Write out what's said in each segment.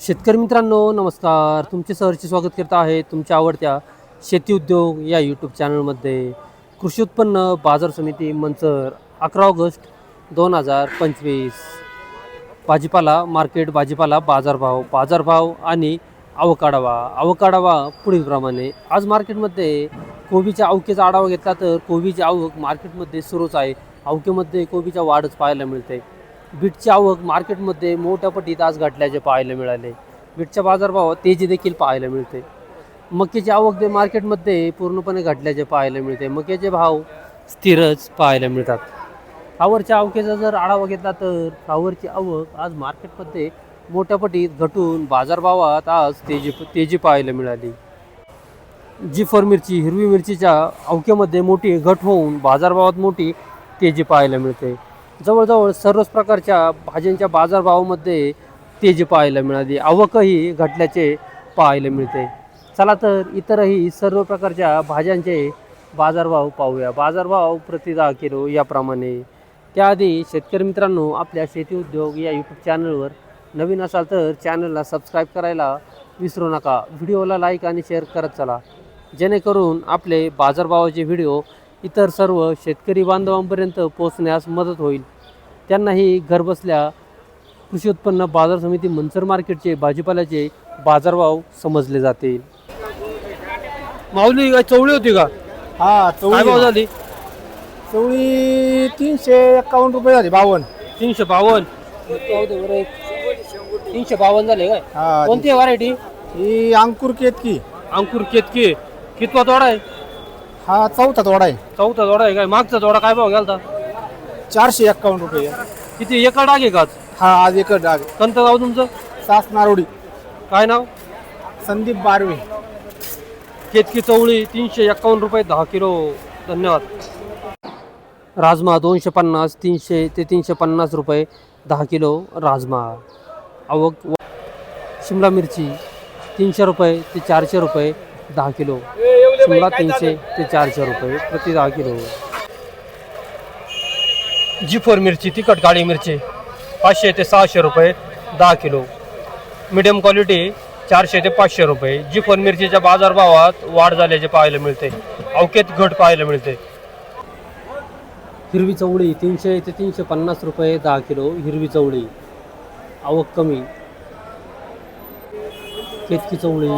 शेतकरी मित्रांनो नमस्कार. तुमचे सहर्ष स्वागत करत आहे तुमच्या आवडत्या शेती उद्योग या यूट्यूब चॅनलमध्ये कृषी उत्पन्न बाजार समिती मंचर अकरा ऑगस्ट दोन हजार पंचवीस. भाजीपाला मार्केट भाजीपाला बाजारभाव बाजारभाव आणि आवकाडावा आवकाडावा पुढीलप्रमाणे आज मार्केटमध्ये कोबीच्या अवकेचा आढावा घेतला तर कोबीची आवक मार्केटमध्ये सुरूच आहे. आवकेमध्ये कोबीच्या वाढच पाहायला मिळते. बीटची आवक मार्केटमध्ये मोठ्या पटीत आज घटल्याचे पाहायला मिळाले. बीटच्या बाजारभावात तेजी देखील पाहायला मिळते. मक्याची आवक दे मार्केटमध्ये पूर्णपणे घटल्याचे पाहायला मिळते. मक्याचे भाव स्थिरच पाहायला मिळतात. फ्लावरच्या आवकेचा जर आढावा घेतला तर फ्लावरची आवक आज मार्केटमध्ये मोठ्या पटीत घटून बाजारभावात आज तेजी तेजी पाहायला मिळाली. जी फॉर मिरची हिरवी मिरचीच्या अवकेमध्ये मोठी घट होऊन बाजारभावात मोठी तेजी पाहायला मिळते. जवळजवळ सर्वच प्रकारच्या भाज्यांच्या बाजारभावामध्ये तेजी पाहायला मिळाली. आवकही घटल्याचे पाहायला मिळते. चला तर इतरही सर्व प्रकारच्या भाज्यांचे बाजारभाव पाहूया. बाजारभाव प्रति दहा किलो याप्रमाणे. त्याआधी शेतकरी मित्रांनो आपल्या शेती उद्योग या यूट्यूब चॅनलवर नवीन असाल तर चॅनलला सबस्क्राईब करायला विसरू नका. व्हिडिओला लाईक आणि शेअर करत चला. जेणेकरून आपले बाजारभावाचे व्हिडिओ इतर सर्व शेतकरी बांधवांपर्यंत पोहोचण्यास मदत होईल. त्यांनाही घरबसल्या कृषी उत्पन्न बाजार समिती मंचर मार्केटचे भाजीपाल्याचे बाजारभाव समजले जातील माऊली काय चवळी होती का? हा काय भाव चवळी झाली? चवळी तीनशे एक्कावन्न रुपये झाली बावन्न. तीनशे बावन्न. तीनशे बावन्न झाले काय? हा कोणती व्हरायटी ही अंकुर केतकी. अंकुर केतकी. कितवा तोडा आहे? हा चौथा तोडा आहे. चौथा तोडा आहे काय? मागचा तोडा काय भाव गेलता? चारशे एक्कावन्न रुपये. किती? एका डाग आहे का आज? हा आज एक डाग. कोणतं गाव तुमचं? सास नारोडी. काय नाव? संदीप बारवे. केतकी चवळी तीनशे एक्कावन्न रुपये दहा किलो. धन्यवाद. राजमा दोनशे पन्नास तीनशे ते तीनशे पन्नास रुपये दहा किलो राजमा. आवक शिमला मिरची तीनशे रुपये ते चारशे रुपये दहा किलो. शिमला तीनशे ते चारशे रुपये प्रति दहा किलो. जी फोर मिरची तिखट काळी मिरची पाचशे ते सहाशे रुपये दहा किलो. मिडियम क्वालिटी चारशे ते पाचशे रुपये. जी फोर मिरचीच्या बाजारभावात वाढ झाल्याचे पाहायला मिळते. अवकेत घट पाहायला मिळते. हिरवी चवळी तीनशे ते तीनशे पन्नास रुपये दहा किलो हिरवी चवळी. आवक कमी. केतकी चवळी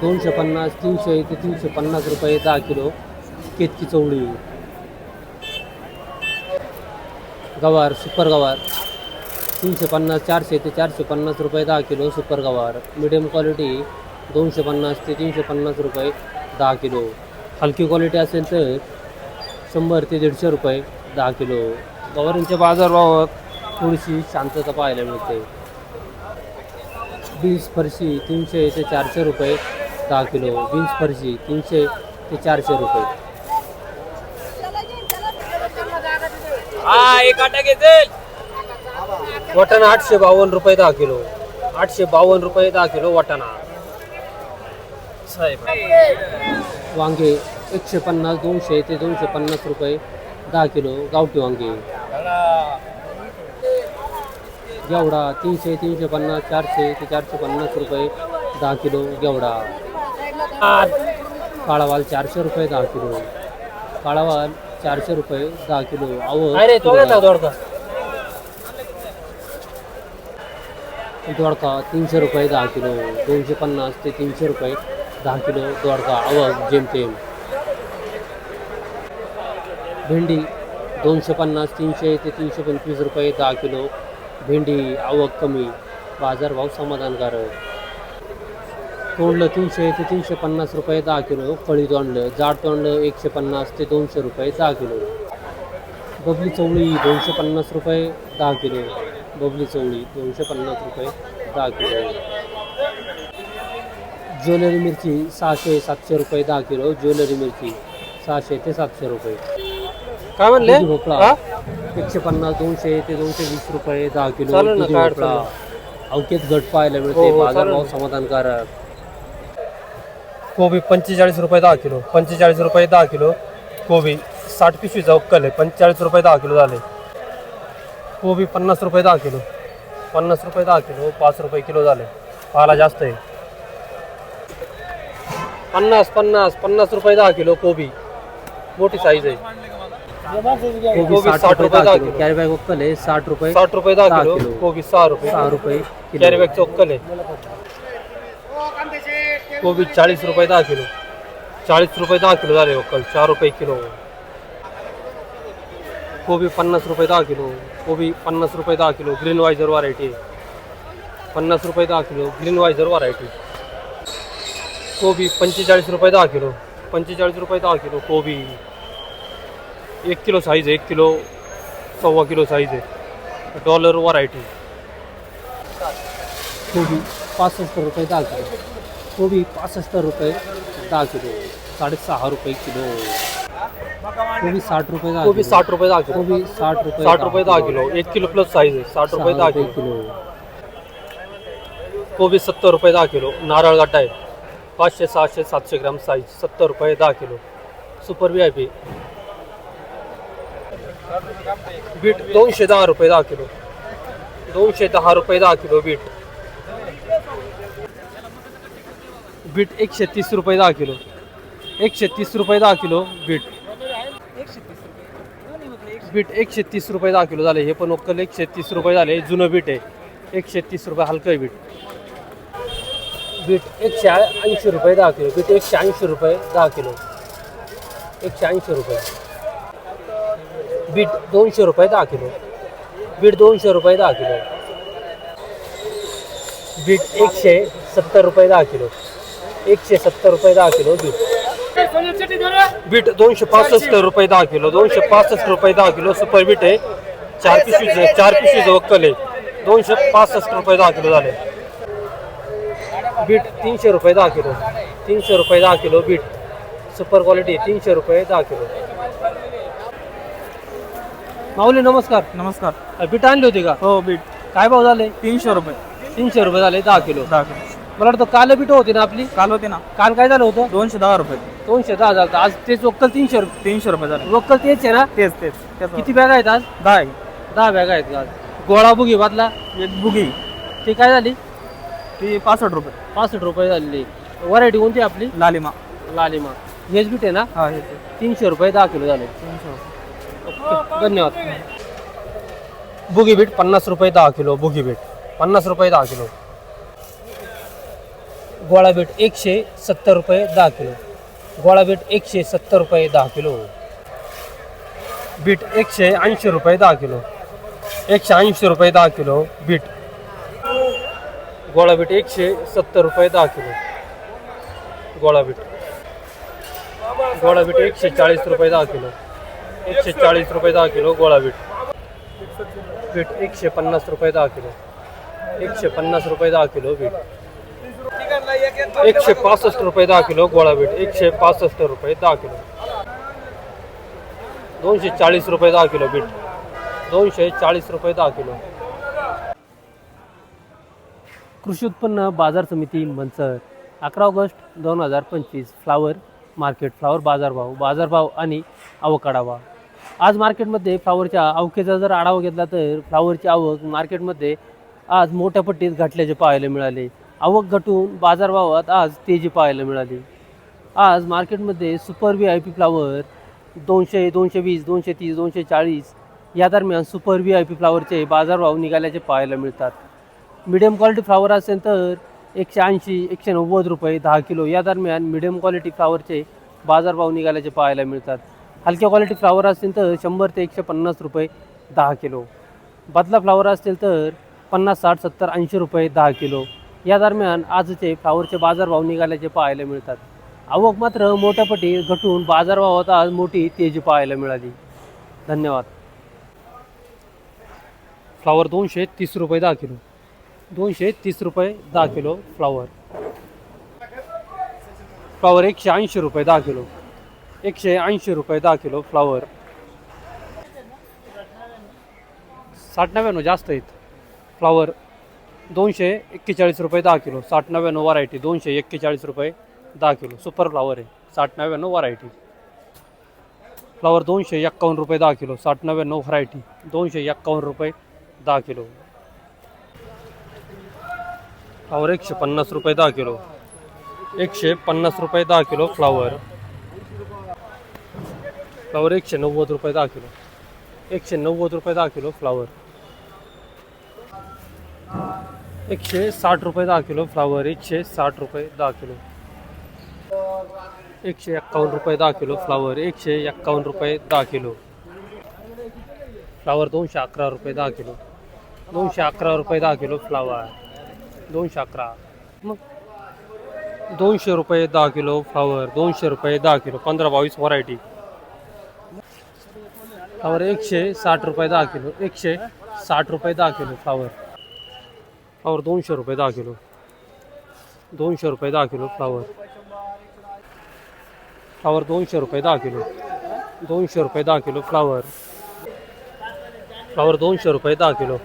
दोनशे पन्नास तीनशे ते तीनशे पन्नास रुपये दहा किलो केतकी चवळी. गवार सुपर गवार तीनशे पन्नास चारशे ते चारशे पन्नास रुपये दहा किलो सुपर गवार. मिडियम क्वालिटी दोनशे पन्नास ते तीनशे पन्नास रुपये दहा किलो. हलकी क्वालिटी असेल तर शंभर ते दीडशे रुपये दहा किलो. गवारींच्या बाजारभावात थोडीशी शांतता पाहायला मिळते. बीन्स फरशी तीनशे ते चारशे रुपये दहा किलो. बीन्स फरशी तीनशे ते चारशे रुपये. वाटाणा आठशे बावन्न रुपये दहा किलो. आठशे बावन्न रुपये दहा किलो वाटाणा. साहेब वांगे एकशे पन्नास दोनशे ते दोनशे पन्नास रुपये दहा किलो गावठी वांगे. गेवडा तीनशे तीनशे पन्नास चारशे ते चारशे पन्नास रुपये दहा किलो गेवडा. काळावाल चारशे रुपये दहा किलो. काळावाल चारशे रुपये दहा किलो. आवक दोडका तीनशे रुपये दहा किलो. दोनशे पन्नास ते तीनशे रुपये दहा किलो दोडका आवक जेमतेम भेंडी दोनशे पन्नास तीनशे ते तीनशे पंचवीस रुपये दहा किलो. भेंडी आवक कमी बाजारभाव समाधानकारक. तोंडलं तीनशे ते तीनशे पन्नास रुपये दहा किलो. फळी तोंडलं जाड तोंडलं एकशे पन्नास ते दोनशे रुपये दहा किलो. बबली चवळी दोनशे पन्नास रुपये दहा किलो. बबली चवळी दोनशे पन्नास रुपये दहा किलो. ज्वेलरी मिरची सहाशे सातशे रुपये दहा किलो. ज्वेलरी मिरची सहाशे ते सातशे रुपये. काय म्हणले? भोपळा. एकशे पन्नास दोनशे ते दोनशे वीस रुपये दहा किलो चालेल ना, दुधी काय भोपळा अवकेत घट पाहायला हो, मिळते हो, बाजारभाव चालेल. समाधानकारक. कोबी पंचेचाळीस रुपये दहा किलो पंचेचाळीस रुपये दहा किलो. कोबी साठ पिशवीचा उक्कल आहे पंचेचाळीस रुपये दहा किलो झाले. कोबी पन्नास रुपये दहा किलो पन्नास रुपये दहा किलो पाच रुपये किलो झाले. पाला जास्त आहे. पन्नास पन्नास पन्नास रुपये दहा किलो कोबी. मोठी साईज आहे. कोबी साठ 60 रुपये दहा किलो. कॅरी बॅग उकल आहे साठ रुपये साठ रुपये दहा किलो. कोबी सहा रुपये. सहा रुपये कॅरी किलो बॅग चोक्कल आहे. कोबी चाळीस रुपये दहा किलो. चाळीस रुपये दहा किलो झाले वक्कल चार रुपये किलो. कोबी पन्नास रुपये दहा किलो. कोबी पन्नास रुपये दहा किलो. ग्रीन वायझर व्हरायटी पन्नास रुपये दहा किलो. ग्रीन वायझर व्हरायटी कोबी पंचेचाळीस रुपये दहा किलो. पंचेचाळीस रुपये दहा किलो कोबी. एक किलो साईज आहे एक किलो सव्वा किलो साईज आहे डॉलर व्हरायटी कोबी पासष्ट रुपये दहा किलो कोबी पासष्ट रुपये दहा किलो साडेसहा रुपये किलो। कोबी साठ रुपये दहा कोबी साठ रुपये दहा किलो कोबी साठ रुपये साठ रुपये दहा किलो। एक किलो प्लस साईज आहे साठ रुपये सहा दहा किलो। किलो कोबी सत्तर रुपये दहा किलो। नारळ गड्डा आहे पाचशे सहाशे सातशे ग्राम साईज सत्तर रुपये दहा kilo. Super V I P beet दोनशे दहा रुपये दहा किलो. दोनशे दहा रुपये दहा किलो बीट. बीट एकशे तीस रुपये दहा किलो. एकशे तीस रुपये दहा किलो बीट. बीट एकशे तीस रुपये दहा किलो झाले. हे पण वक्कल एकशे तीस रुपये झाले. जुनं बीट आहे. एकशे तीस रुपये हलकं आहे बीट. बीट एकशे ऐंशी रुपये दहा किलो. बीट एकशे ऐंशी रुपये दहा किलो. एकशे ऐंशी रुपये. बीट दोनशे रुपये दहा किलो बीट दोनशे रुपये दहा किलो बीट एकशे सत्तर रुपये दहा किलो एकशे सत्तर रुपये दहा किलो बीट बीट दोनशे पासष्ट रुपये दहा किलो दोनशे पासष्ट रुपये दहा किलो सुपर बीट आहे चार पिशवीचं चार पिशवीचं वक्कल आहे दोनशे पासष्ट रुपये दहा किलो झाले बीट तीनशे रुपये दहा किलो तीनशे रुपये दहा किलो बीट सुपर क्वालिटी तीनशे रुपये दहा किलो माऊली नमस्कार. नमस्कार. बीट आणली होती का? हो बीट. काय भाव झाले? तीनशे रुपये. तीनशे रुपये झाले दहा किलो. दहा किलो. मला वाटतं काल बीट होती ना आपली? काल होते ना. काल काय झालं होतं? दोनशे दहा रुपये. दोनशे दहा झालं होतं. आज तेच वक्कल तीनशे रुपये. तीनशे रुपये झाले. वक्कल तेच आहे ना? तेच तेच. त्याचं किती बॅग आहेत आज? दहा आहे. दहा बॅग आहेत आज. गोळा बुगी बादला? एक बुगी. ती काय झाली? ती पासष्ट रुपये. पासष्ट रुपये झालेली. व्हरायटी कोणती आपली? लालिमा. लालिमा. हेच बीट आहे ना? हा हे ते. तीनशे रुपये दहा किलो झाले. तीनशे रुपये. ओके धन्यवाद. बुगी बीट पन्नास रुपये दहा किलो बुगी बीट पन्नास रुपये दहा किलो. गोळा बीट एकशे सत्तर रुपये दहा किलो. गोळा बीट एकशे सत्तर रुपये दहा किलो. बीट एकशे ऐंशी रुपये दहा किलो. एकशे ऐंशी रुपये दहा किलो बीट. गोळा बीट एकशे सत्तर रुपये दहा किलो. गोळा बीट गोळा बीट एकशे चाळीस रुपये दहा किलो. एकशे चाळीस रुपये दहा किलो गोळा बीट. बीट एकशे पन्नास रुपये दहा किलो. एकशे पन्नास रुपये दहा किलो बीट. एकशे पासष्ट रुपये दहा किलो गोळा बीट. एकशे पासष्ट रुपये दहा किलो. दोनशे चाळीस रुपये दहा किलो बीट. दोनशे चाळीस रुपये दहा किलो. कृषी उत्पन्न बाजार समिती मंचर अकरा ऑगस्ट दोन हजार पंचवीस. फ्लावर मार्केट फ्लावर बाजारभाव बाजारभाव आणि आवक आज मार्केटमध्ये फ्लावरच्या अवकेचा जर आढावा घेतला तर फ्लावरची आवक मार्केटमध्ये आज मोठ्या पट्टीत घटल्याचे पाहायला मिळाले. आवक घटून बाजारभावात आज तेजी पाहायला मिळाली. आज मार्केटमध्ये super V I P flower दोनशे दोनशे वीस दोनशे तीस दोनशे चाळीस या दरम्यान सुपर व्ही आय पी फ्लावरचे बाजारभाव निघाल्याचे पाहायला मिळतात. मिडियम क्वालिटी फ्लावर असेल तर एकशे ऐंशी एकशे नव्वद रुपये दहा किलो या दरम्यान मिडियम क्वालिटी फ्लावरचे बाजारभाव निघाल्याचे पाहायला मिळतात. हलक्या क्वालिटी फ्लावर असतील तर शंभर ते एकशे पन्नास रुपये दहा किलो. बदला फ्लावर असतील तर पन्नास साठ सत्तर ऐंशी रुपये दहा किलो. या दरम्यान आजचे फ्लावरचे बाजारभाव निघाल्याचे पाहायला मिळतात. आवक मात्र मोठ्या पटीत घटून बाजारभावात आज मोठी तेजी पाहायला मिळाली. धन्यवाद. फ्लावर दोनशे तीस रुपये दहा किलो. दोनशे तीस रुपये दहा किलो फ्लावर फ्लावर एकशे ऐंशी रुपये दहा किलो. एकशे ऐंशी रुपये दहा किलो फ्लावर. साठ नव्याण्णव जास्त आहेत. फ्लावर दोनशे एक्केचाळीस रुपये दहा किलो. साठ नव्याण्णव व्हरायटी दोनशे एक्केचाळीस रुपये दहा किलो. सुपर फ्लावर आहे. साठ नव्याण्णव व्हरायटी फ्लावर दोनशे एक्कावन्न रुपये दहा किलो. साठ नव्याण्णव व्हरायटी दोनशे एक्कावन्न रुपये दहा किलो. फ्लावर एकशे पन्नास रुपये दहा किलो. एकशे पन्नास रुपये दहा किलो फ्लावर फ्लावर एकशे नव्वद रुपये दहा किलो एकशे नव्वद रुपये दहा किलो फ्लावर एकशे साठ रुपये दहा किलो फ्लावर एकशे साठ रुपये दहा किलो एकशे एक्कावन्न रुपये दहा किलो फ्लावर एकशे एक्कावन्न रुपये दहा किलो फ्लावर दोनशे अकरा रुपये दहा किलो दोनशे अकरा रुपये दहा किलो फ्लावर दोनशे अकरा मग दोनशे रुपये दहा किलो फ्लावर दोनशे रुपये दहा किलो पंधरा बावीस व्हरायटी फ्लावर एकशे साठ रुपये दहा किलो एकशे साठ रुपये दहा किलो फ्लावर फ्लावर दोनशे रुपये दहा किलो दोनशे रुपये दहा किलो फ्लावर फ्लावर दोनशे रुपये दहा किलो दोनशे रुपये दहा किलो फ्लावर फ्लावर दोनशे रुपये दहा किलो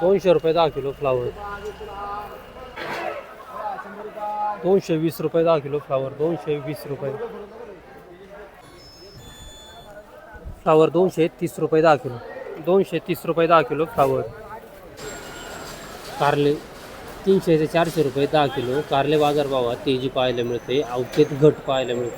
दोनशे रुपये दहा किलो फ्लावर दोनशे वीस रुपये दहा किलो फ्लावर दोनशे वीस रुपये। फ्लावर दोनशे तीस रुपये दहा किलो. दोनशे तीस रुपये दहा किलो फ्लावर. कारले तीनशे ते चारशे रुपये दहा किलो. कारले बाजारभावात तेजी पाहायला मिळते. अवकेत घट पाहायला मिळते.